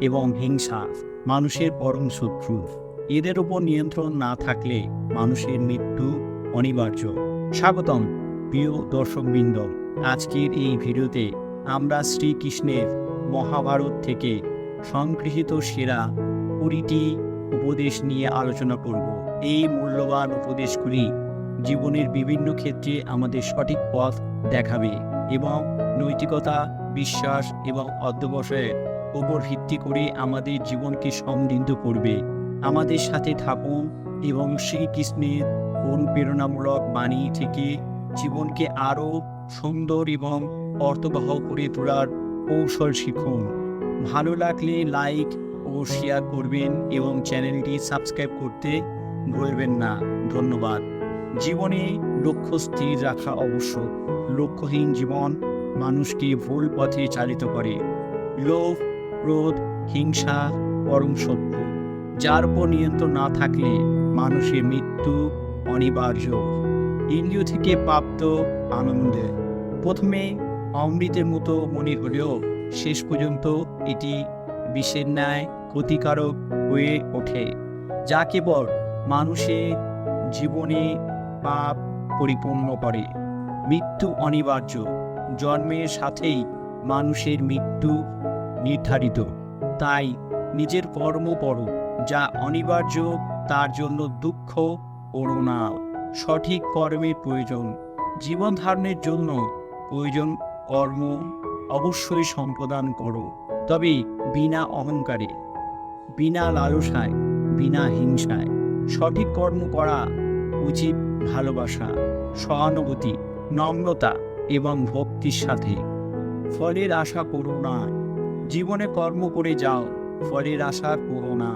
এবং হিংসা মানুষের পরম শত্রু। এদের উপর নিয়ন্ত্রণ না থাকলে মানুষের মৃত্যু অনিবার্য। স্বাগতম, প্রিয় দর্শকবৃন্দ। আজকের এই ভিডিওতে আমরা শ্রীকৃষ্ণের মহাভারত থেকে সংগৃহীত সেরা কুড়িটি উপদেশ নিয়ে আলোচনা করব। এই মূল্যবান উপদেশগুলি জীবনের বিভিন্ন ক্ষেত্রে আমাদের সঠিক পথ দেখাবে এবং নৈতিকতা, বিশ্বাস এবং অধ্যবসায়ের উপর ভিত্তি করে আমাদের জীবনকে সমৃদ্ধ করবে। আমাদের সাথে থাকুন এবং শ্রীকৃষ্ণের অনুপ্রেরণামূলক বাণী থেকে জীবনকে আরও সুন্দর এবং অর্থবহ করে তোলার কৌশল শিখুন। ভালো লাগলে লাইক ও শেয়ার করবেন এবং চ্যানেলটি সাবস্ক্রাইব করতে ভুলবেন না। ধন্যবাদ। জীবনে লক্ষ্য স্থির রাখা আবশ্যক লক্ষ্যহীন জীবন মানুষকে ভুল পথে চালিত করে। লোভ ক্রোধ হিংসা পরম শত্রু যার উপর নিয়ন্ত্রণ না থাকলে মানুষের মৃত্যু অনিবার্য। ইন্দ্রিয় থেকে প্রাপ্ত আনন্দে। প্রথমে অমৃতের মতো মনে হলেও শেষ পর্যন্ত এটি বিষের ন্যায় ক্ষতিকারক হয়ে ওঠে, যা কেবল মানুষের জীবনে পাপ পরিপূর্ণ করে। মৃত্যু অনিবার্য। জন্মের সাথেই মানুষের মৃত্যু নির্ধারিত। তাই নিজের কর্ম করো যা অনিবার্য, তার জন্য দুঃখ করো না। সঠিক কর্মের প্রয়োজন, জীবন ধারণের জন্য প্রয়োজন কর্ম অবশ্যই সম্পাদন করো। তবে বিনা অহংকারে, বিনা লালসায়, বিনা হিংসায় সঠিক কর্ম করা উচিত ভালোবাসা, সহানুভূতি, নম্রতা এবং ভক্তির সাথে। ফলের আশা করো না। জীবনে কর্ম করে যাও, ফলের আশা করো না।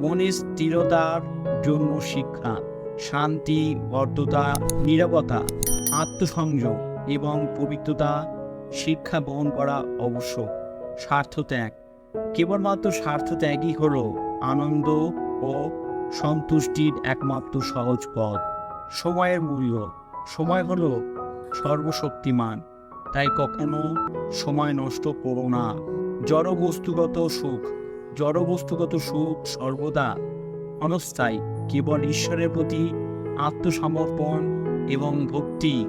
মনের স্থিরতার জন্য শিক্ষা, শান্তি বদ্ধতা নিরাপত্তা, আত্মসংযোগ এবং পবিত্রতা, শিক্ষা বহন করা আবশ্যক। স্বার্থ ত্যাগ, কেবলমাত্র স্বার্থ ত্যাগই হল আনন্দ ও সন্তুষ্টির একমাত্র সহজ পথ। সময়ের মূল্য, সময় হল সর্বশক্তিমান, তাই কখনো সময় নষ্ট করো না। জড় বস্তুগত সুখ। জড় বস্তুগত সুখ সর্বদা অনস্থায়ী, কেবল ঈশ্বরের প্রতি আত্মসমর্পণ এবং ভক্তি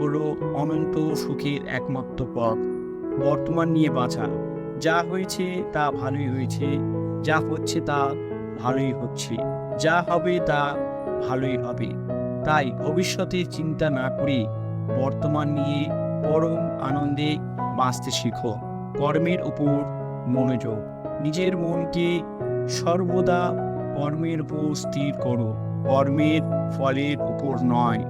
হলো অনন্ত সুখের একমাত্র পথ। বর্তমান নিয়ে বাঁচা। যা হয়েছে তা ভালোই হয়েছে, যা হচ্ছে তা ভালোই হচ্ছে, যা হবে তা ভালোই হবে। তাই ভবিষ্যতের চিন্তা না করে বর্তমান নিয়ে পরম আনন্দে বাঁচতে শিখো। কর্মের উপর মনোযোগ। নিজের মনকে সর্বদা কর্মের উপর স্থির করো। কর্মের ফলের উপর নয়।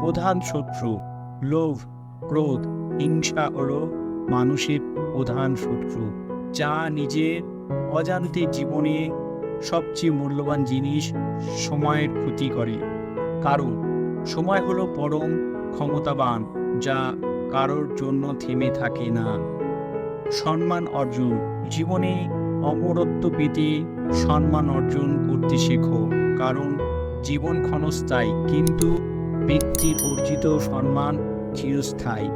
প্রধান শত্রু, লোভ, ক্রোধ, হিংসা হল মানুষের প্রধান শত্রু, যা নিজের অজান্তে জীবনে সবচেয়ে মূল্যবান জিনিস সময়ের ক্ষতি করে। কারণ, সময় হলো পরম ক্ষমতাবান, যা কারোর জন্য থেমে থাকে না। সম্মান অর্জন। জীবনে অমরত্ব পেতে সম্মান অর্জন করতে শেখো, কারণ জীবন ক্ষণস্থায়ী, কিন্তু ব্যক্তির অর্জিত সম্মান চিরস্থায়ী।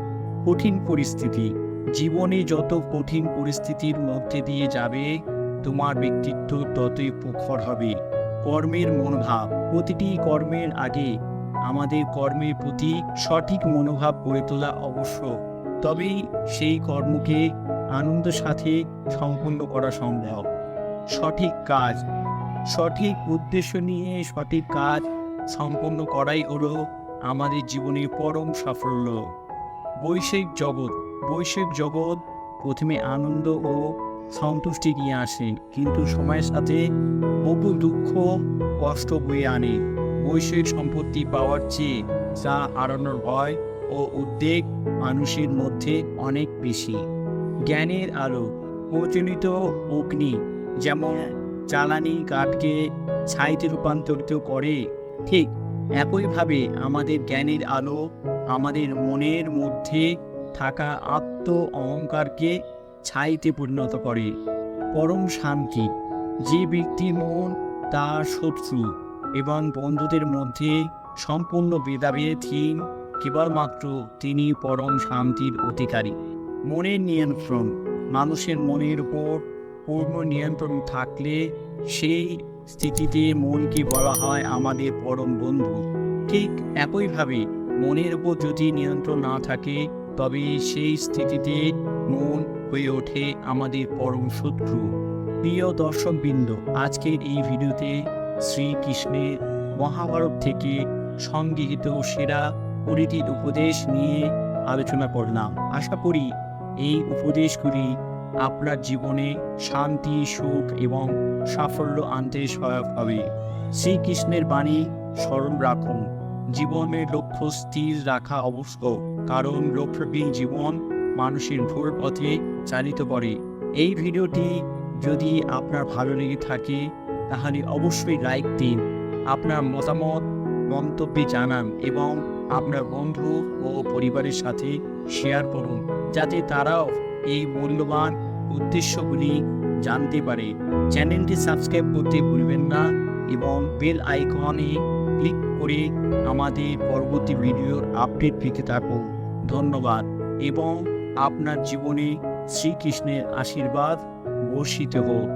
কঠিন পরিস্থিতি। জীবনে যত কঠিন পরিস্থিতির মধ্যে দিয়ে যাবে, তোমার ব্যক্তিত্ব ততই প্রখর হবে। কর্মের মনোভাব। প্রতিটি কর্মের আগে আমাদের কর্মের প্রতি সঠিক মনোভাব গড়ে তোলা অবশ্য। তবেই সেই কর্মকে আনন্দের সাথে সম্পন্ন করা সম্ভব। সঠিক কাজ, সঠিক উদ্দেশ্য নিয়ে সঠিক কাজ সম্পন্ন করাই হলো আমাদের জীবনের পরম সাফল্য। বৈশ্বিক জগৎ বৈশ্বিক জগৎ প্রথমে আনন্দ ও সন্তুষ্টি নিয়ে আসে, কিন্তু সময়ের সাথে বহু দুঃখ, কষ্ট বয়ে আনে। বৈষয়িক সম্পত্তি পাওয়ার চেয়ে যা হারানোর ভয় ও উদ্বেগ মানুষের মধ্যে অনেক বেশি। জ্ঞানের আলো প্রচলিত অগ্নি যেমন জ্বালানি কাঠকে ছাইতে রূপান্তরিত করে ঠিক একইভাবে আমাদের জ্ঞানের আলো আমাদের মনের মধ্যে থাকা আত্ম অহংকারকে ছাইতে পরিণত করে। পরম শান্তি যে ব্যক্তির মন তার শত্রু এবং বন্ধুদের মধ্যে সম্পূর্ণ ভেদাভেদহীন কেবলমাত্র তিনি পরম শান্তির অধিকারী। মনের নিয়ন্ত্রণ, মানুষের মনের উপর পূর্ণ নিয়ন্ত্রণ থাকলে সেই স্থিতিতে মনকে বলা হয় আমাদের পরম বন্ধু। ঠিক একইভাবে মনের উপর যদি নিয়ন্ত্রণ না থাকে, তবে সেই স্থিতিতে মন হয়ে ওঠে আমাদের পরম শত্রু। প্রিয় দর্শকবৃন্দ, আজকের এই ভিডিওতে শ্রীকৃষ্ণের মহাভারত থেকে সংগৃহীত সেরা কুড়িটির উপদেশ নিয়ে আলোচনা করলাম। আশা করি এই উপদেশগুলি আপনার জীবনে শান্তি, সুখ এবং সাফল্য আনতে সহায়ক হবে। শ্রীকৃষ্ণের বাণী স্মরণ রাখুন। জীবনের লক্ষ্য স্থির রাখা আবশ্যক কারণ লক্ষ্যহীন জীবন মানুষের ভুল পথে চালিত করে। এই ভিডিওটি যদি আপনার ভালো লেগে থাকে, তাহলে অবশ্যই লাইক দিন, আপনার মতামত মন্তব্যে জানান এবং আপনার বন্ধু ও পরিবারের সাথে শেয়ার করুন, যাতে তারাও এই মূল্যবান উদ্দেশ্যগুলি জানতে পারে। চ্যানেলটি সাবস্ক্রাইব করতে ভুলবেন না এবং বেল আইকনে ক্লিক করে আমাদের পরবর্তী ভিডিওর আপডেট পেতে থাকুন। ধন্যবাদ এবং আপনার জীবনে শ্রীকৃষ্ণের আশীর্বাদ বর্ষিত হোক।